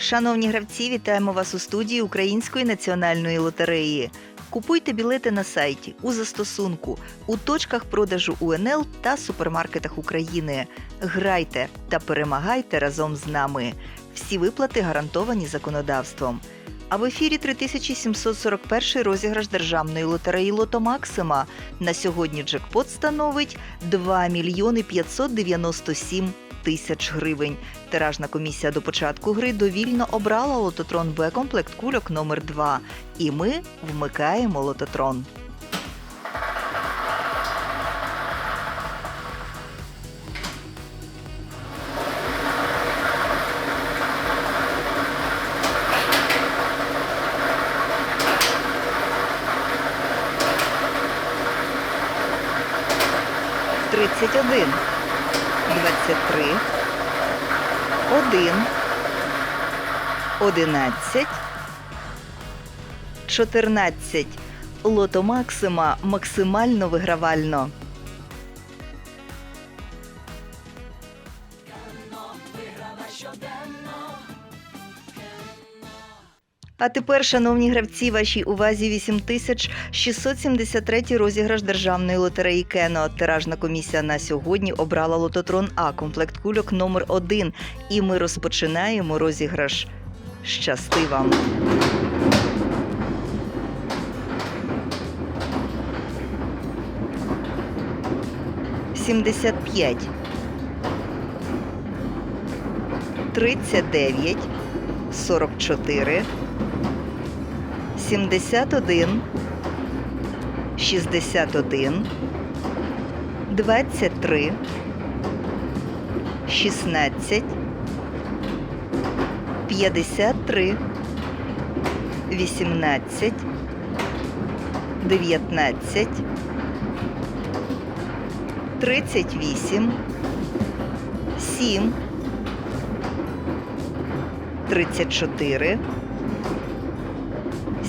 Шановні гравці, вітаємо вас у студії Української національної лотереї. Купуйте білети на сайті, у застосунку, у точках продажу УНЛ та супермаркетах України. Грайте та перемагайте разом з нами. Всі виплати гарантовані законодавством. А в ефірі 3741 розіграш державної лотереї Лото Максима. На сьогодні джекпот становить 2 мільйони 597 тисяч гривень. Тиражна комісія до початку гри довільно обрала лототрон Б комплект кульок номер 2 І ми вмикаємо лототрон. Тридцять один. 23, 1, 11, 14. Лото Максима максимально вигравально. А тепер, шановні гравці, вашій увазі 8673 розіграш державної лотереї Кено. Тиражна комісія на сьогодні обрала лототрон А, комплект кульок номер 1 І ми розпочинаємо розіграш. Щасти вам! Сімдесят п'ять. Тридцять дев'ять. Сорок чотири. 71, 61, 23, 16, 53, 18, 19, 38, 7, 34,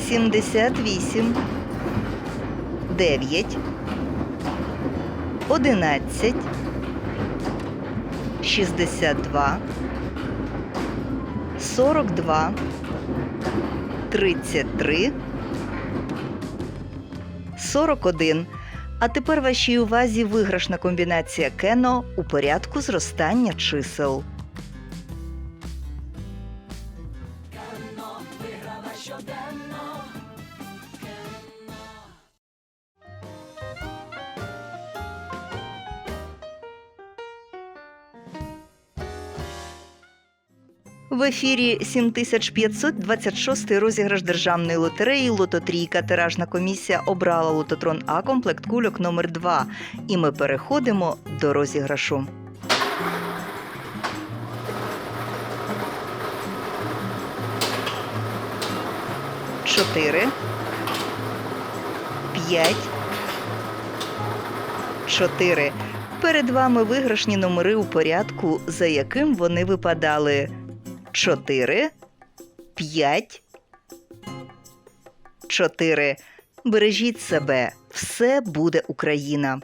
78, 9, 11, 62, 42, 33, 41. А тепер вашій увазі виграшна комбінація Кено у порядку зростання чисел. В ефірі 7526 розіграш державної лотереї Лототрійка. Тиражна комісія обрала лототрон А комплект кульок номер 2 І ми переходимо до розіграшу. Чотири. П'ять. Чотири. Перед вами виграшні номери у порядку, за яким вони випадали. 4, 5, 4. Бережіть себе. Все буде Україна.